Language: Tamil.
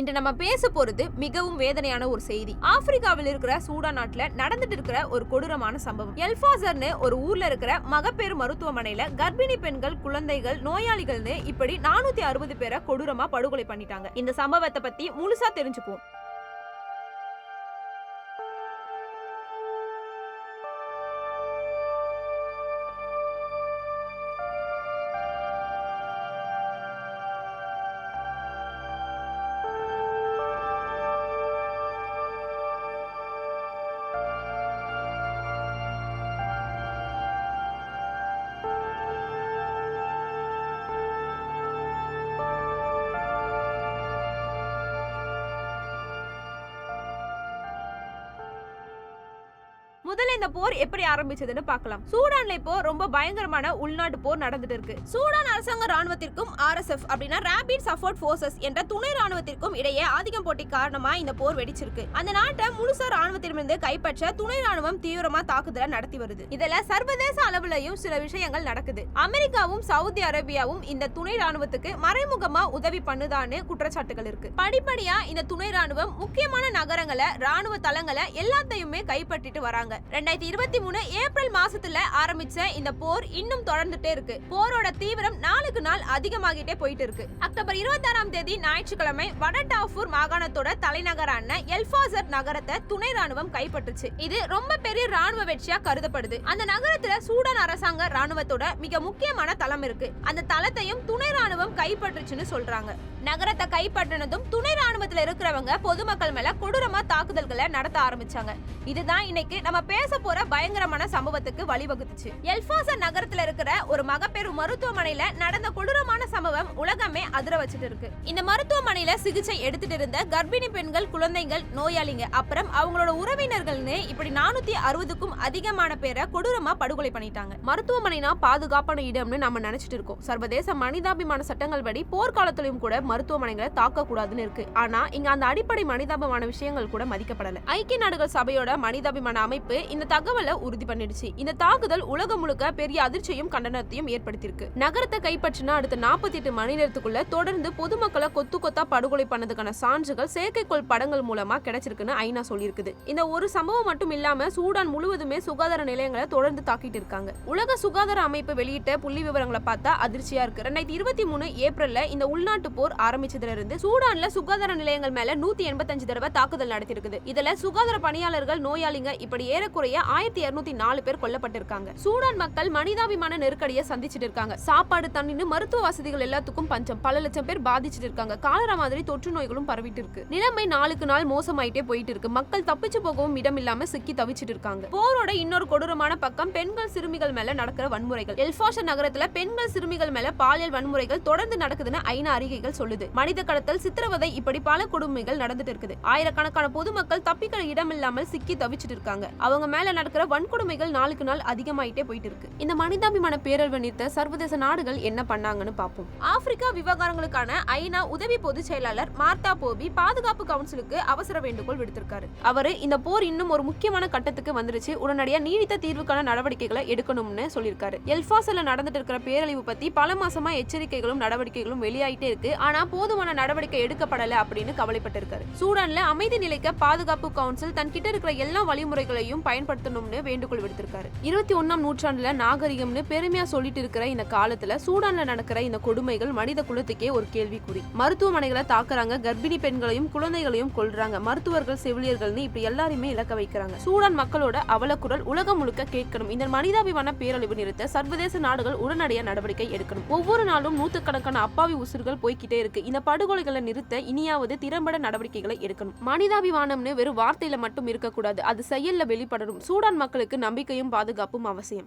இன்று நம்ம பேச போறது மிகவும் வேதனையான ஒரு செய்தி. ஆப்பிரிக்காவில் இருக்கிற சூடா நாட்டுல நடந்துட்டு இருக்கிற ஒரு கொடூரமான சம்பவம். எல்பாசர்னு ஒரு ஊர்ல இருக்கிற மகப்பேறு மருத்துவமனையில கர்ப்பிணி பெண்கள் குழந்தைகள் நோயாளிகள்னு இப்படி நானூத்தி அறுபது பேரை கொடூரமா படுகொலை பண்ணிட்டாங்க. இந்த சம்பவத்தை பத்தி முழுசா தெரிஞ்சுப்போம் முதல்ல இந்த போர் எப்படி ஆரம்பிச்சதுன்னு பார்க்கலாம். சூடான்ல இப்போ ரொம்ப பயங்கரமான உள்நாட்டு போர் நடந்துட்டு இருக்கு. சூடான் அரசாங்க ராணுவத்திற்கும் ஆர்எஸ்எஃப் அப்படின்னா ரேபிட் சப்போர்ட் ஃபோர்சஸ் என்ற துணை ராணுவத்திற்கும் இடையே ஆதிக்கம் போட்டி காரணமா இந்த போர் வெடிச்சிருக்கு. அந்த நாட்டை முழுசா ராணுவத்திடமிருந்து கைப்பற்ற துணை ராணுவம் தீவிரமா தாக்குதலை நடத்தி வருது. இதுல சர்வதேச அளவுலயும் சில விஷயங்கள் நடக்குது. அமெரிக்காவும் சவுதி அரேபியாவும் இந்த துணை ராணுவத்துக்கு மறைமுகமா உதவி பண்ணுதான்னு குற்றச்சாட்டுகள் இருக்கு. படிப்படியா இந்த துணை ராணுவம் முக்கியமான நகரங்களை ராணுவ தளங்களை எல்லாத்தையுமே கைப்பற்றிட்டு வராங்க. ரெண்டாயிரத்தி இருபத்தி மூணு ஏப்ரல் மாசத்துல ஆரம்பிச்ச இந்த போர் இன்னும் தொடர்ந்துட்டே இருக்கு. போரோட தீவிரம் நாளுக்கு நாள் அதிகமாகிட்டே போயிட்டு இருக்கு. அக்டோபர் இருபத்தாறாம் தேதி ஞாயிற்றுக்கிழமை வடடாஃபூர் மாகாணத்தோட தலைநகரான எல்பாசர் நகரத்தை துணை ராணுவம் கைப்பற்றுச்சு. இது ரொம்ப பெரிய ராணுவ வெற்றியா கருதப்படுது. அந்த நகரத்துல சூடான் அரசாங்க ராணுவத்தோட மிக முக்கியமான தளம் இருக்கு. அந்த தளத்தையும் துணை ராணுவம் கைப்பற்றுச்சுன்னு சொல்றாங்க. நகரத்தை கைப்பற்றினதும் துணை ராணுவத்துல இருக்கிறவங்க பொதுமக்கள் மேல கொடூரமா தாக்குதல்களை நடத்த ஆரம்பிச்சாங்க. இதுதான் இன்னைக்கு நம்ம பேச போற பயங்கரமான சம்பவத்துக்கு வழிவகுத்துச்சு. எல்பாசர் நகரத்துல இருக்கிற ஒரு மகப்பேறு மருத்துவமனையில நடந்த கொடூரமான சம்பவம் உலகமே அதிர வச்சுட்டு இருக்கு. இந்த மருத்துவமனையில சிகிச்சை எடுத்துட்டு இருந்த கர்ப்பிணி பெண்கள் குழந்தைகள் நோயாளிங்க அப்புறம் அவங்களோட உறவினர்கள்னு இப்படி நானூத்தி அறுபதுக்கும் அதிகமான பேரை கொடூரமா படுகொலை பண்ணிட்டாங்க. மருத்துவமனைனா பாதுகாப்பான இடம்னு நம்ம நினைச்சிட்டு இருக்கோம். சர்வதேச மனிதாபிமான சட்டங்கள் படி போர்க்காலத்திலும் கூட மருத்துவமனைகளை தாக்க கூடாதுன்னு இருக்கு. ஆனா இங்க அந்த அடிப்படை மனிதாபிமான விஷயங்கள் கூட மதிக்கப்படல. ஐக்கிய நாடுகள் சபையோட மனிதாபிமான அமைப்பு இந்த தகவலை உறுதி பண்ணிடுச்சு. இந்த தாக்குதல் உலகம் முழுக்க பெரிய அதிர்ச்சியும் கண்டனத்தையும் ஏற்படுத்தியிருக்கு. நகரத்தை கைப்பற்றினா அடுத்த நாற்பத்தி எட்டு மணி நேரத்துக்குள்ள தொடர்ந்து பொதுமக்களை கொத்து கொத்தா படுகொலை பண்ணதுக்கான சான்றுகள் செயற்கைக்கோள் படங்கள் மூலமா கிடைச்சிருக்குன்னு ஐநா சொல்லியிருக்குது. இந்த ஒரு சம்பவம் மட்டும் இல்லாம சூடான் முழுவதுமே சுகாதார நிலையங்களை தொடர்ந்து தாக்கிட்டு இருக்காங்க. உலக சுகாதார அமைப்பு வெளியிட்ட புள்ளி விவரங்களை பார்த்தா அதிர்ச்சியா இருக்கு. ரெண்டாயிரத்தி இருபத்தி மூணு ஏப்ரல்ல இந்த உள்நாட்டு போர் ஆரம்பிச்சதுல இருந்து சூடான்ல சுகாதார நிலையங்கள் மேல நூத்தி எண்பத்தஞ்சு தடவை தாக்குதல் நடத்திருக்குது இதுல சுகாதார பணியாளர்கள் நோயாளிங்க இப்படி ஏறக்குறைய ஆயிரத்தி இருநூத்தி நாலு பேர் கொல்லப்பட்டிருக்காங்க. சூடான் மக்கள் மனிதாபிமான நெருக்கடியை சந்திச்சிட்டு இருக்காங்க. சாப்பாடு தண்ணின்னு மருத்துவ வசதிகள் எல்லாத்துக்கும் பஞ்சம். பல லட்சம் பேர் பாதிச்சிட்டு இருக்காங்க. காலரா மாதிரி தொற்று நோய்களும் பரவிட்டு இருக்கு. நிலைமை நாளுக்கு நாள் மோசமாயிட்டே போயிட்டு இருக்கு. மக்கள் தப்பிச்சு போகவும் இடம் இல்லாம சிக்கி தவிச்சிட்டு இருக்காங்க. போரோட இன்னொரு கொடூரமான பக்கம் பெண்கள் சிறுமிகள் மேல நடக்கிற வன்முறைகள். எல்ஃபாஷன் நகரத்துல பெண்கள் சிறுமிகள் மேல பாலியல் வன்முறைகள் தொடர்ந்து நடக்குதுன்னு ஐநா அறிக்கைகள் சொல்லுது. மனித கடத்தல் சித்திரவதை இப்படி பல கொடுமைகள் நடந்துட்டு இருக்குது. ஆயிரக்கணக்கான பொதுமக்கள் தப்பிக்கிற இடம் இல்லாமல் சிக்கி தவிச்சிட்டு இருக்காங்க. அவங்க மேல நடக்கிற வன்கொடுமைகள் நாளுக்கு நாள் அதிகமாயிட்டே போயிட்டு இருக்கு இந்த மனிதாபிமான பேரழிவை நிறுத்த சர்வதேச நாடுகள் என்ன பண்ணாங்கன்னு பார்ப்போம். ஆப்பிரிக்கா விவகாரங்களுக்கான ஐநா உதவி பொதுச் செயலாளர் மார்த்தா போபி பாதுகாப்பு கவுன்சிலுக்கு அவசர வேண்டுகோள் விடுத்திருக்காரு. அவரு இந்த போர் இன்னும் ஒரு முக்கியமான கட்டத்துக்கு வந்துருச்சு. உடனடியா நீடித்த தீர்வுக்கான நடவடிக்கைகளை எடுக்கணும்னு சொல்லியிருக்காரு. எல்பாசல நடந்துட்டு இருக்கிற பேரழிவு பத்தி பல மாசமா எச்சரிக்கைகளும் நடவடிக்கைகளும் வெளியாயிட்டே இருக்கு. ஆனா போதுமான நடவடிக்கை எடுக்கப்படல அப்படின்னு கவலைப்பட்டிருக்காரு. சூடான்ல அமைதி நிலைக்க பாதுகாப்பு கவுன்சில் தன் கிட்ட இருக்கிற எல்லா வழிமுறைகளையும் பயன்படுத்தணும்னு வேண்டுகோள் விடுத்திருக்காரு. இருபத்தி ஒன்னாம் நூற்றாண்டுல நாகரிகம்னு பெருமையா சொல்லிட்டு இருக்கிற இந்த காலத்துல சூடான்ல நடக்கிற இந்த கொடுமைகள் மனித குலத்துக்கே ஒரு கேள்விக்குறி. மருத்துவமனைகளை தாக்குறாங்க கர்ப்பிணி பெண்களையும் குழந்தைகளையும் கொல்றாங்க மருத்துவர்கள் செவிலியர்கள்னு இப்படி எல்லாரையுமே இழக்க வைக்கிறாங்க. சூடான் மக்களோட அவலக்குரல் உலகம் முழுக்க கேட்கணும். இந்த மனிதாபிமான பேரழிவு நிறுத்த சர்வதேச நாடுகள் உடனடியாக நடவடிக்கை எடுக்கணும். ஒவ்வொரு நாளும் நூற்றுக்கணக்கான அப்பாவி உசுர்கள் போய்கிட்டே இருக்கு. இந்த படுகொலைகளை நிறுத்த இனியாவது திறம்பட நடவடிக்கைகளை எடுக்கணும். மனிதாபிமானம்னு வெறும் வார்த்தையில மட்டும் இருக்கக்கூடாது. அது செயல்ல தொடரும் சூடான் மக்களுக்கு நம்பிக்கையும் பாதுகாப்பும் அவசியம்.